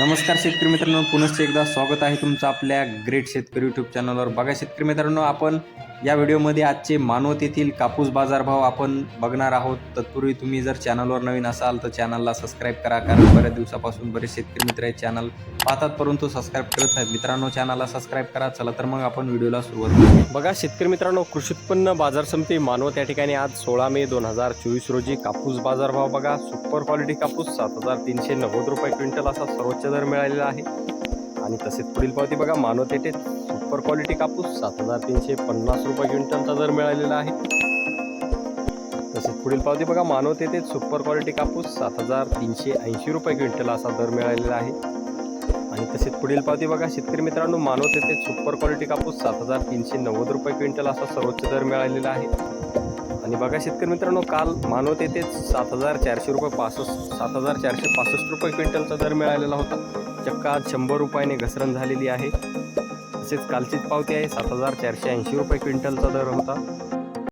नमस्कार शेतकरी मित्रांनो पुनश्च एकदा स्वागत आहे तुमचं आपल्या ग्रेट शेतकरी युट्यूब चॅनलवर बघा शेतकरी मित्रांनो आपण या व्हिडिओमध्ये आजचे मानवत येथील कापूस बाजारभाव आपण बघणार आहोत. तत्पूर्वी तुम्ही जर चॅनलवर नवीन असाल तर चॅनलला सबस्क्राईब करा कारण बऱ्याच दिवसापासून बरेच शेतकरी मित्र आहेत चॅनल पाहतात परंतु सबस्क्राईब करत नाहीत. मित्रांनो चॅनलला सबस्क्राईब करा. चला तर मग आपण व्हिडिओला सुरुवात करू. बघा शेतकरी मित्रांनो कृषी उत्पन्न बाजार समिती मानवत या ठिकाणी आज सोळा मे दोन हजार चोवीस रोजी कापूस बाजारभाव बघा. सुपर क्वालिटी कापूस सात हजार तीनशे नव्वद रुपये क्विंटल असा सर्वोच्च दर मिळालेला आहे. आणि तसेच पुढील पावती बघा मानवत येथे सुपर क्वालिटी कापूस सात हजार तीनशे पन्नास रुपये क्विंटलचा दर मिळालेला आहे. तसेच पुढील पावती बघा मानवत येथे सुपर क्वालिटी कापूस सात हजार तीनशे ऐंशी रुपये क्विंटल असा दर मिळालेला आहे. आणि तसेच पुढील पावती बघा शेतकरी मित्रांनो मानवत येथे सुपर क्वालिटी कापूस सात हजार तीनशे नव्वद रुपये क्विंटल असा सर्वोच्च दर मिळालेला आहे. आणि बघा शेतकरी मित्रांनो काल मानवत येथे सात हजार चारशे रुपये पासष्ट सात हजार चारशे पासष्ट रुपये क्विंटलचा दर मिळालेला होता. चक्क आज शंभर रुपयाने घसरण झालेली आहे. तसेच कालचीच पावती आहे सात हजार चारशे ऐंशी रुपये क्विंटलचा दर होता.